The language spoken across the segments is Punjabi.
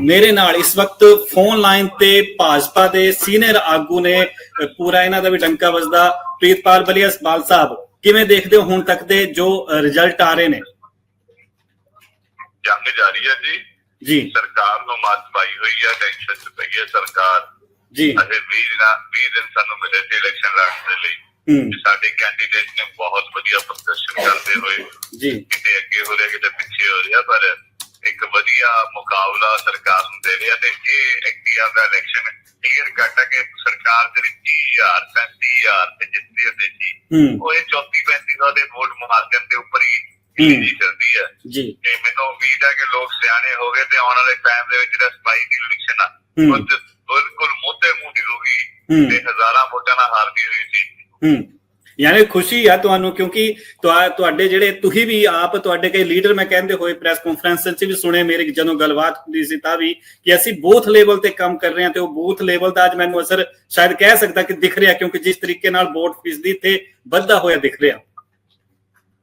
ਮੇਰੇ ਨਾਲ ਇਸ ਵਕਤ ਫੋਨ ਲਾਈਨ ਤੇ ਭਾਜਪਾ ਦੇ ਸੀਨੀਅਰ ਆਗੂ ਨੇ ਪੂਰਾ ਇਹਨਾਂ ਦਾ ਵੀ ਡੰਕਾ ਵੱਜਦਾ। ਪ੍ਰੀਤਪਾਲ ਬਲੀਆ ਸਬਾਲ ਸਾਹਿਬ ਕਿਵੇਂ ਦੇਖਦੇ ਹੋ ਹੁਣ ਤੱਕ ਦੇ ਜੋ ਰਿਜ਼ਲਟ ਆ ਰਹੇ ਨੇ? ਜੰਗ ਜਾਰੀ ਹੈ ਜੀ। ਜੀ। ਸਰਕਾਰ ਨੂੰ ਮੱਤ ਪਾਈ ਹੋਈ ਹੈ ਟੈਨਸ਼ਨ ਚ ਪਈ ਹੈ ਸਰਕਾਰ। ਜੀ। ਅਜੇ 20 ਦਿਨ 20 ਦਿਨ ਸਾਨੂੰ ਮਿਲੇ ਸੀ ਇਲੈਕਸ਼ਨ ਲੜਨ ਦੇ ਲਈ। ਸਾਡੇ ਕੈਂਡੀਡੇਟ ਨੇ ਬਹੁਤ ਵਧੀਆ ਪ੍ਰਦਰਸ਼ਨ ਕਰਦੇ ਹੋਏ। ਜੀ ਕਿਤੇ ਅੱਗੇ ਹੋ ਰਿਹਾ ਕਿਤੇ ਪਿੱਛੇ ਹੋ ਰਿਹਾ ਪਰ ਇੱਕ ਵਧੀਆ ਮੁਕਾਬਲਾ ਸਰਕਾਰ ਨੂੰ ਦੇ ਰਿਹਾ ਤੇ ਇਹ ਐਕਟੀਆ ਦਾ ਇਲੈਕਸ਼ਨ ਕਲੀਅਰ ਕਰਤਾ ਕਿ ਸਰਕਾਰ ਜਿਹੜੀ 30000 35000 ਤੇ ਜਿੱਤਦੀ ਹੈ ਦੇਜੀ ਹੂੰ ਉਹ ਇਹ 34 3500 ਦੇ ਵੋਟ ਮਾਰਜਨ ਦੇ ਉੱਪਰ ਹੀ। ਜੀ ਚੱਲਦੀ ਹੈ ਜੀ ਤੇ ਮੈਨੂੰ ਉਮੀਦ ਹੈ ਕਿ ਲੋਕ ਸਿਆਣੇ ਹੋ ਗਏ ਤੇ ਆਉਣ ਵਾਲੇ ਟਾਈਮ ਦੇ ਵਿੱਚ ਜਿਹੜਾ ਸਪਾਈ ਦੀ ਇਲੈਕਸ਼ਨ ਆ। ਉਹ ਬਿਲਕੁਲ ਮੋਢੇ ਮੂੰਹ ਡਿਰੂਗੀ। ਤੇ ਹਜ਼ਾਰਾਂ ਵੋਟਾਂ ਨਾਲ ਹਾਰਦੀ ਹੋਈ ਸੀ ਯਾਨੀ ਖੁਸ਼ੀ ਆ ਤੁਹਾਨੂੰ ਕਿਉਂਕਿ ਤੁਹਾ- ਤੁਹਾਡੇ ਜਿਹੜੇ ਤੁਸੀਂ ਵੀ ਆਪ ਤੁਹਾਡੇ ਕਈ ਲੀਡਰ ਮੈਂ ਕਹਿੰਦੇ ਹੋਏ ਪ੍ਰੈਸ ਕਾਨਫਰੰਸ 'ਚ ਵੀ ਸੁਣੇ ਮੇਰੇ ਜਦੋਂ ਗੱਲਬਾਤ ਹੁੰਦੀ ਸੀ ਤਾਂ ਵੀ ਕਿ ਅਸੀਂ ਬੂਥ ਲੈਵਲ ਤੇ ਕੰਮ ਕਰ ਰਹੇ ਹਾਂ ਤੇ ਉਹ ਬੂਥ ਲੈਵਲ ਦਾ ਅੱਜ ਮੈਨੂੰ ਅਸਰ ਸ਼ਾਇਦ ਕਹਿ ਸਕਦਾ ਕਿ ਦਿਖ ਰਿਹਾ ਕਿਉਂਕਿ ਜਿਸ ਤਰੀਕੇ ਨਾਲ ਵੋਟ ਫੀਸਦੀ ਤੇ ਵੱਧਦਾ ਹੋਇਆ ਦਿਖ ਰਿਹਾ।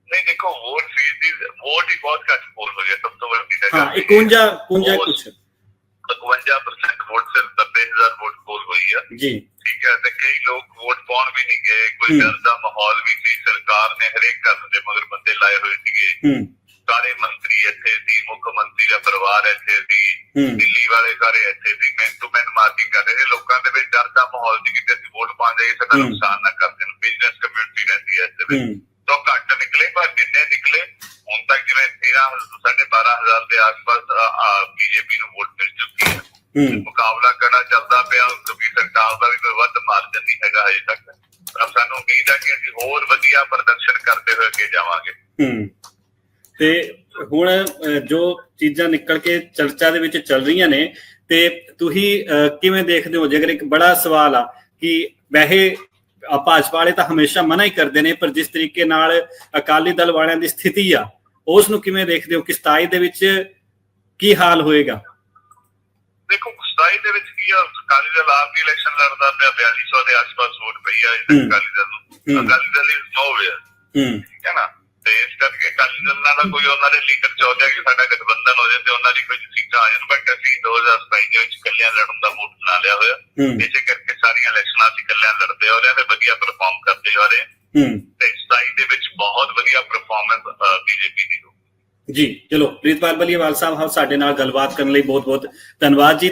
ਨਹੀਂ ਦੇਖੋ ਵੋਟ ਫੀਸ ਦੀ ਵੋਟ ਹੀ ਬਹੁਤ ਘੱਟ ਹੋ ਗਿਆ ਸਭ ਤੋਂ ਵੱਡੀ ਹਾਂ ਗੱਲ ਇਹ 51 51 ਬਹੁਤ- ਕੁਛ। 51% ਵੋਟ 90000 ਵੋਟ ਪੋਲ ਹੋਈ ਆ। ਜੀ। ਠੀਕ ਹੈ ਤੇ ਕਈ ਲੋਕ ਵੋਟ ਪਾਉਣ ਵੀ ਨਹੀਂ ਗਏ। ਕੋਈ ਹੂੰ। ਡਰ ਦਾ ਮਾਹੌਲ ਵੀ ਸੀ। ਸਰਕਾਰ ਨੇ ਹਰੇਕ ਘਰ ਦੇ ਮਗਰ ਬੰਦੇ ਲਾਏ ਹੋਏ ਸੀਗੇ। ਹੂੰ। ਸਾਰੇ ਮੰਤਰੀ ਇੱਥੇ ਸੀ ਮੁੱਖ ਮੰਤਰੀ ਦਾ ਪਰਿਵਾਰ ਇੱਥੇ ਸੀ। ਹੂੰ। ਦਿੱਲੀ ਵਾਲੇ ਸਾਰੇ ਇੱਥੇ ਸੀ। ਮੈਨ ਟੂ ਮੈਨ ਮਾਰਕਿੰਗ ਕਰ ਰਹੇ। ਲੋਕਾਂ ਦੇ ਵਿੱਚ ਡਰ ਦਾ ਮਾਹੌਲ ਸੀ ਕਿ ਅਸੀਂ ਵੋਟ ਪਾ ਜਾਈਏ ਸਾਡਾ ਹੂੰ। ਨੁਕਸਾਨ ਨਾ ਕਰ ਦੇਣ। ਬਿਜ਼ਨਸ ਕਮਿਊਨਿਟੀ ਰਹਿੰਦੀ ਹੈ ਦੇ ਵਿੱਚ। ਹੂੰ। ਤਾਂ ਘੱਟ ਨਿਕਲੇ ਪਰ ਜਿੰਨੇ ਨਿਕਲੇ ਹੁਣ ਤੱਕ ਜਿਵੇਂ 13 ਸਾਢੇ 12000 ਦੇ ਆਸ-ਪਾਸ ਬੀਜੇਪੀ ਨੂੰ ਵੋਟ ਮਿਲ ਚੁੱਕੀ ਹੈ ਹੂੰ। ਮੁਕਾਬਲਾ ਕਰਨਾ ਚੱਲਦਾ ਪਿਆ ਕਿਉਂਕਿ ਸਰਕਾਰ ਦਾ ਵੀ ਕੋਈ ਵੱਧ ਮਾਰਜਨ ਨਹੀਂ ਹੈਗਾ ਹਜੇ ਤੱਕ। ਤਾਂ ਸਾਨੂੰ ਉਮੀਦ ਹੈ ਕਿ ਅਸੀਂ ਹੋਰ ਵਧੀਆ ਪ੍ਰਦਰਸ਼ਨ ਕਰਦੇ ਹੋਏ ਅੱਗੇ ਜਾਵਾਂਗੇ। ਤੇ ਹੁਣ ਜੋ ਚੀਜ਼ਾਂ ਨਿਕਲ ਕੇ ਚਰਚਾ ਦੇ ਵਿੱਚ ਚੱਲ ਰਹੀਆਂ ਨੇ ਤੇ ਤੁਸੀਂ ਕਿਵੇਂ ਦੇਖਦੇ ਹੋ? ਜੇਕਰ ਇੱਕ ਬੜਾ ਸਵਾਲ ਆ ਕਿ ਵੈਸੇ ਭਾਜਪਾ ਵਾਲੇ ਤਾਂ ਹਮੇਸ਼ਾ ਮਨਾ ਹੀ ਕਰਦੇ ਨੇ ਪਰ ਜਿਸ ਤਰੀਕੇ ਨਾਲ ਅਕਾਲੀ ਦਲ ਵਾਲਿਆਂ ਦੀ ਸਥਿਤੀ ਆ ਉਸ ਨੂੰ ਕਿਵੇਂ ਦੇਖਦੇ ਹੋ? ਕਿ 27 ਦੇ ਵਿੱਚ ਕੀ ਹਾਲ ਹੋਏਗਾ? ਦੇਖੋ 27 ਦੇ ਵਿੱਚ ਕੀ ਆ ਅਕਾਲੀ ਦਲ ਆਪ ਵੀ ਇਲੈਕਸ਼ਨ ਲੜਦਾ ਪਿਆ 4200 ਦੇ ਆਸ-ਪਾਸ ਵੋਟ ਪਈ ਆ ਇਸ। ਅਕਾਲੀ ਦਲ ਨੂੰ। ਅਕਾਲੀ ਦਲ ਇਜ਼ ਨੋਵੇਅਰ ਹੂੰ। ਠੀਕ ਹੈ ਨਾ? ਤੇ ਇਸ ਕਰਕੇ ਅਕਾਲੀ ਦਲ ਨਾਲ ਕੋਈ ਉਹਨਾਂ ਦੇ ਲੀਡਰ ਚਾਹੁੰਦੇ ਕਿ ਸਾਡਾ ਗਠਬੰਧਨ ਹੋ ਜਾਏ ਤੇ ਉਹਨਾਂ ਦੀ ਕੋਈ ਸੀਟਾਂ ਆ ਜਾਣ ਬਟ ਅਸੀਂ 2027 ਦੇ ਵਿੱਚ ਕੱਲਿਆਂ ਲੜਨ ਦਾ ਮੂਡ ਬਣਾ ਲਿਆ ਹੋਇਆ। ਇਸੇ ਕਰਕੇ ਸਾਰੀਆਂ ਇਲੈਕਸ਼ਨਾਂ ਅਸੀਂ ਕੱਲਿਆਂ ਲੜਦੇ ਹੋ ਰਹੇ ਹਾਂ ਤੇ ਵਧੀਆ ਪਰਫਾਰਮ ਕਰਦੇ ਹੋ ਰਹੇ ਹਾਂ। ਤੇ 27 ਦੇ ਵਿੱਚ ਬਹੁਤ ਵਧੀਆ ਪਰਫਾਰਮੈਂਸ ਬੀਜੇਪੀ ਦੀ ਜੀ, ਚਲੋ, ਪ੍ਰੀਤਪਾਲ ਬਲੀਵਾਲ ਸਾਹਿਬ, ਹਾਂ, ਸਾਡੇ ਨਾਲ ਗੱਲਬਾਤ ਕਰਨ ਲਈ ਬਹੁਤ ਬਹੁਤ ਧੰਨਵਾਦ ਜੀ।